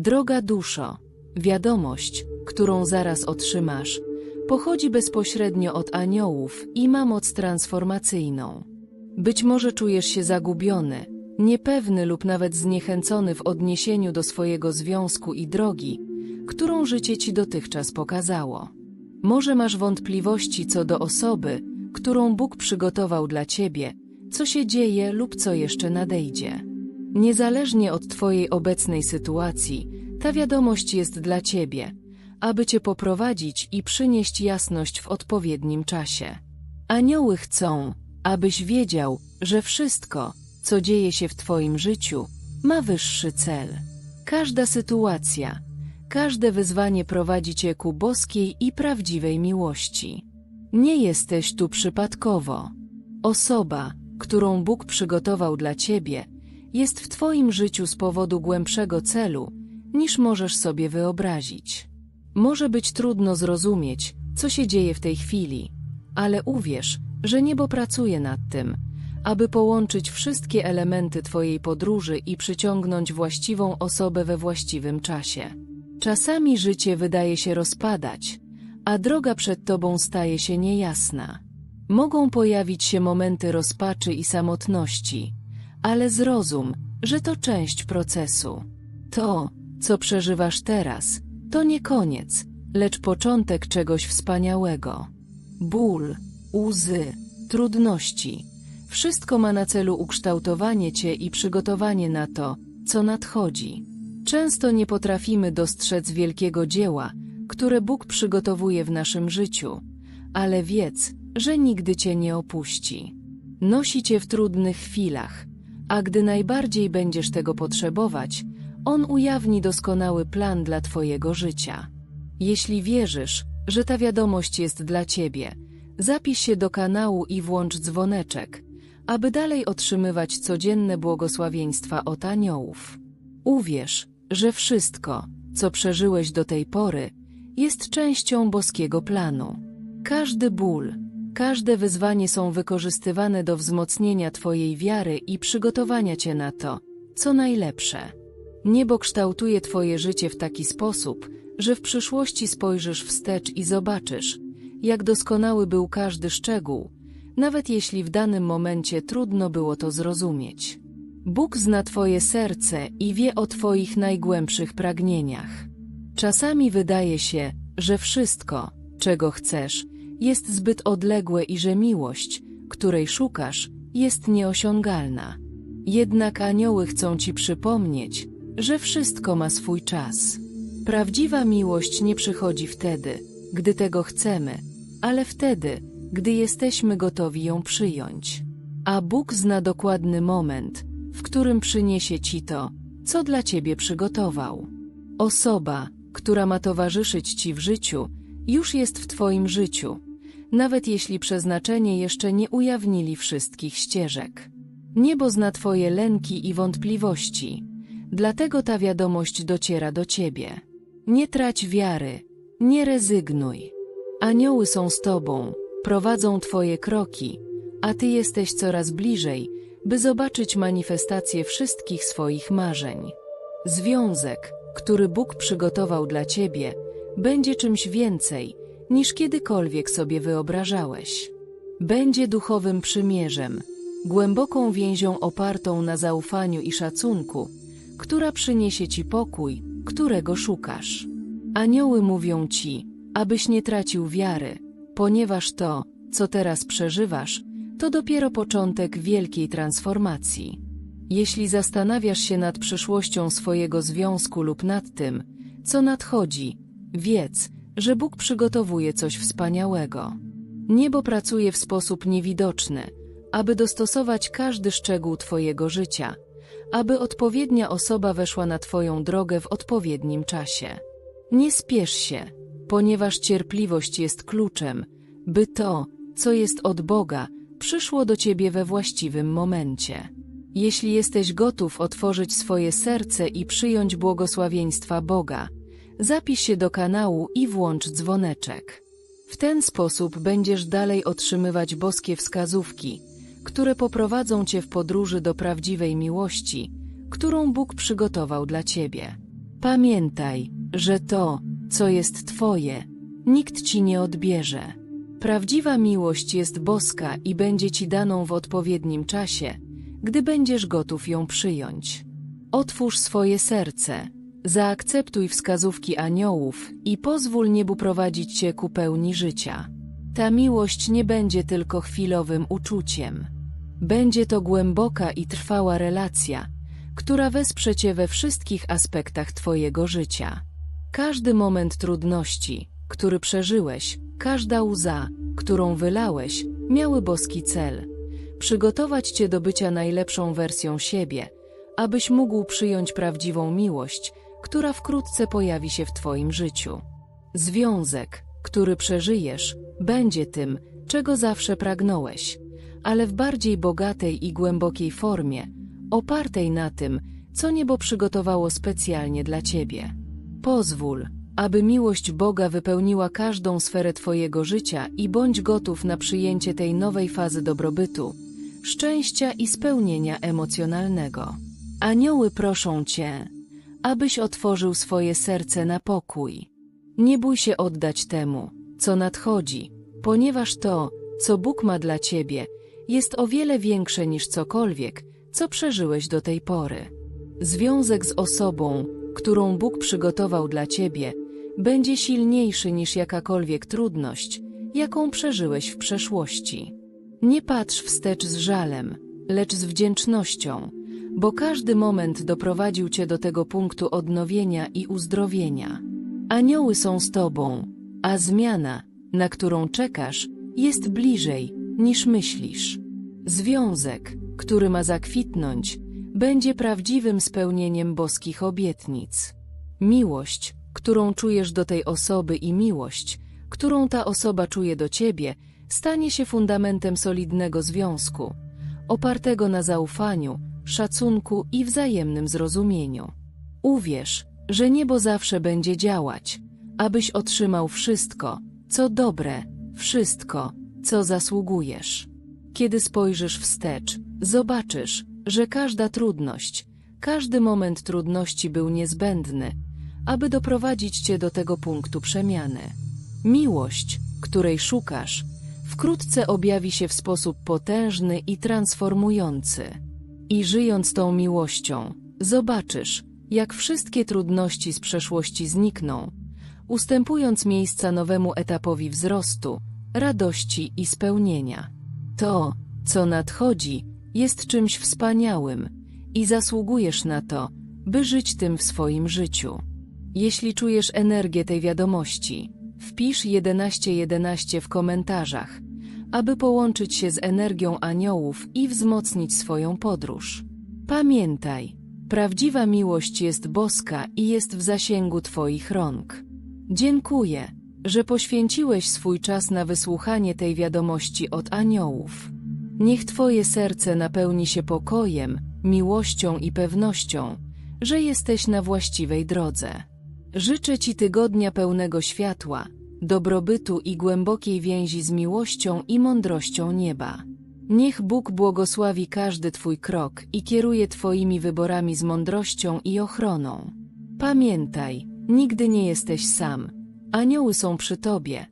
Droga duszo, wiadomość, którą zaraz otrzymasz, pochodzi bezpośrednio od aniołów i ma moc transformacyjną. Być może czujesz się zagubiony, niepewny lub nawet zniechęcony w odniesieniu do swojego związku i drogi, którą życie ci dotychczas pokazało. Może masz wątpliwości co do osoby, którą Bóg przygotował dla ciebie, co się dzieje lub co jeszcze nadejdzie. Niezależnie od twojej obecnej sytuacji, ta wiadomość jest dla ciebie, aby cię poprowadzić i przynieść jasność w odpowiednim czasie. Anioły chcą, abyś wiedział, że wszystko, co dzieje się w twoim życiu, ma wyższy cel. Każda sytuacja, każde wyzwanie prowadzi cię ku boskiej i prawdziwej miłości. Nie jesteś tu przypadkowo. Osoba, którą Bóg przygotował dla ciebie, jest w twoim życiu z powodu głębszego celu, niż możesz sobie wyobrazić. Może być trudno zrozumieć, co się dzieje w tej chwili, ale uwierz, że niebo pracuje nad tym, aby połączyć wszystkie elementy Twojej podróży i przyciągnąć właściwą osobę we właściwym czasie. Czasami życie wydaje się rozpadać, a droga przed Tobą staje się niejasna. Mogą pojawić się momenty rozpaczy i samotności, ale zrozum, że to część procesu. To, co przeżywasz teraz, to nie koniec, lecz początek czegoś wspaniałego. Ból, łzy, trudności. Wszystko ma na celu ukształtowanie cię i przygotowanie na to, co nadchodzi. Często nie potrafimy dostrzec wielkiego dzieła, które Bóg przygotowuje w naszym życiu, ale wiedz, że nigdy cię nie opuści. Nosi cię w trudnych chwilach, a gdy najbardziej będziesz tego potrzebować, On ujawni doskonały plan dla twojego życia. Jeśli wierzysz, że ta wiadomość jest dla ciebie, zapisz się do kanału i włącz dzwoneczek, aby dalej otrzymywać codzienne błogosławieństwa od aniołów. Uwierz, że wszystko, co przeżyłeś do tej pory, jest częścią boskiego planu. Każdy ból, każde wyzwanie są wykorzystywane do wzmocnienia Twojej wiary i przygotowania Cię na to, co najlepsze. Niebo kształtuje Twoje życie w taki sposób, że w przyszłości spojrzysz wstecz i zobaczysz, jak doskonały był każdy szczegół, nawet jeśli w danym momencie trudno było to zrozumieć. Bóg zna Twoje serce i wie o Twoich najgłębszych pragnieniach. Czasami wydaje się, że wszystko, czego chcesz, jest zbyt odległe i że miłość, której szukasz, jest nieosiągalna. Jednak anioły chcą Ci przypomnieć, że wszystko ma swój czas. Prawdziwa miłość nie przychodzi wtedy, gdy tego chcemy, ale wtedy, gdy jesteśmy gotowi ją przyjąć. A Bóg zna dokładny moment, w którym przyniesie Ci to, co dla Ciebie przygotował. Osoba, która ma towarzyszyć Ci w życiu, już jest w Twoim życiu, nawet jeśli przeznaczenie jeszcze nie ujawnili wszystkich ścieżek. Niebo zna Twoje lęki i wątpliwości, dlatego ta wiadomość dociera do Ciebie. Nie trać wiary, nie rezygnuj. Anioły są z Tobą, prowadzą Twoje kroki, a Ty jesteś coraz bliżej, by zobaczyć manifestację wszystkich swoich marzeń. Związek, który Bóg przygotował dla Ciebie, będzie czymś więcej, niż kiedykolwiek sobie wyobrażałeś. Będzie duchowym przymierzem, głęboką więzią opartą na zaufaniu i szacunku, która przyniesie Ci pokój, którego szukasz. Anioły mówią Ci, abyś nie tracił wiary, ponieważ to, co teraz przeżywasz, to dopiero początek wielkiej transformacji. Jeśli zastanawiasz się nad przyszłością swojego związku lub nad tym, co nadchodzi, wiedz, że Bóg przygotowuje coś wspaniałego. Niebo pracuje w sposób niewidoczny, aby dostosować każdy szczegół Twojego życia, aby odpowiednia osoba weszła na Twoją drogę w odpowiednim czasie. Nie spiesz się, ponieważ cierpliwość jest kluczem, by to, co jest od Boga, przyszło do Ciebie we właściwym momencie. Jeśli jesteś gotów otworzyć swoje serce i przyjąć błogosławieństwa Boga, zapisz się do kanału i włącz dzwoneczek. W ten sposób będziesz dalej otrzymywać boskie wskazówki, które poprowadzą Cię w podróży do prawdziwej miłości, którą Bóg przygotował dla Ciebie. Pamiętaj, że to, co jest Twoje, nikt Ci nie odbierze. Prawdziwa miłość jest boska i będzie Ci daną w odpowiednim czasie, gdy będziesz gotów ją przyjąć. Otwórz swoje serce, zaakceptuj wskazówki aniołów i pozwól niebu prowadzić Cię ku pełni życia. Ta miłość nie będzie tylko chwilowym uczuciem. Będzie to głęboka i trwała relacja, która wesprze Cię we wszystkich aspektach Twojego życia. Każdy moment trudności, który przeżyłeś, każda łza, którą wylałeś, miały boski cel przygotować Cię do bycia najlepszą wersją siebie, abyś mógł przyjąć prawdziwą miłość, która wkrótce pojawi się w Twoim życiu. Związek, który przeżyjesz, będzie tym, czego zawsze pragnąłeś, ale w bardziej bogatej i głębokiej formie, opartej na tym, co niebo przygotowało specjalnie dla Ciebie. Pozwól, aby miłość Boga wypełniła każdą sferę Twojego życia i bądź gotów na przyjęcie tej nowej fazy dobrobytu, szczęścia i spełnienia emocjonalnego. Anioły proszą Cię, abyś otworzył swoje serce na pokój. Nie bój się oddać temu, co nadchodzi, ponieważ to, co Bóg ma dla Ciebie, jest o wiele większe niż cokolwiek, co przeżyłeś do tej pory. Związek z osobą, którą Bóg przygotował dla Ciebie, będzie silniejszy niż jakakolwiek trudność, jaką przeżyłeś w przeszłości. Nie patrz wstecz z żalem, lecz z wdzięcznością, bo każdy moment doprowadził Cię do tego punktu odnowienia i uzdrowienia. Anioły są z Tobą, a zmiana, na którą czekasz, jest bliżej, niż myślisz. Związek, który ma zakwitnąć, będzie prawdziwym spełnieniem boskich obietnic. Miłość, którą czujesz do tej osoby i miłość, którą ta osoba czuje do Ciebie, stanie się fundamentem solidnego związku, opartego na zaufaniu, szacunku i wzajemnym zrozumieniu. Uwierz, że niebo zawsze będzie działać, abyś otrzymał wszystko, co dobre, wszystko, co zasługujesz. Kiedy spojrzysz wstecz, zobaczysz, że każda trudność, każdy moment trudności był niezbędny, aby doprowadzić cię do tego punktu przemiany. Miłość, której szukasz, wkrótce objawi się w sposób potężny i transformujący. I żyjąc tą miłością, zobaczysz, jak wszystkie trudności z przeszłości znikną, ustępując miejsca nowemu etapowi wzrostu, radości i spełnienia. To, co nadchodzi, jest czymś wspaniałym i zasługujesz na to, by żyć tym w swoim życiu. Jeśli czujesz energię tej wiadomości, wpisz 1111 w komentarzach, aby połączyć się z energią aniołów i wzmocnić swoją podróż. Pamiętaj, prawdziwa miłość jest boska i jest w zasięgu Twoich rąk. Dziękuję, że poświęciłeś swój czas na wysłuchanie tej wiadomości od aniołów. Niech Twoje serce napełni się pokojem, miłością i pewnością, że jesteś na właściwej drodze. Życzę Ci tygodnia pełnego światła, dobrobytu i głębokiej więzi z miłością i mądrością nieba. Niech Bóg błogosławi każdy Twój krok i kieruje Twoimi wyborami z mądrością i ochroną. Pamiętaj, nigdy nie jesteś sam. Anioły są przy Tobie,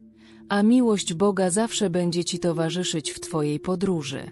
a miłość Boga zawsze będzie Ci towarzyszyć w Twojej podróży.